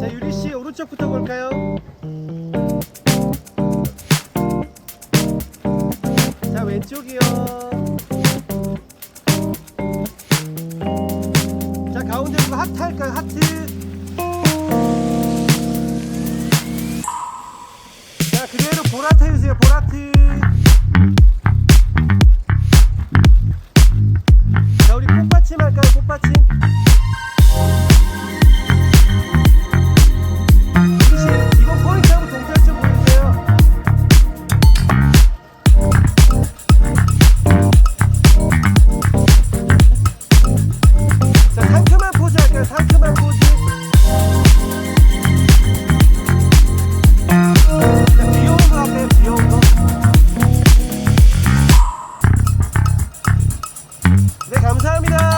자 유리 씨 오른쪽부터 볼까요? 자 왼쪽이요. 자 가운데 이거 하트 할까요? 하트. dizer por aqui. 네, 감사합니다.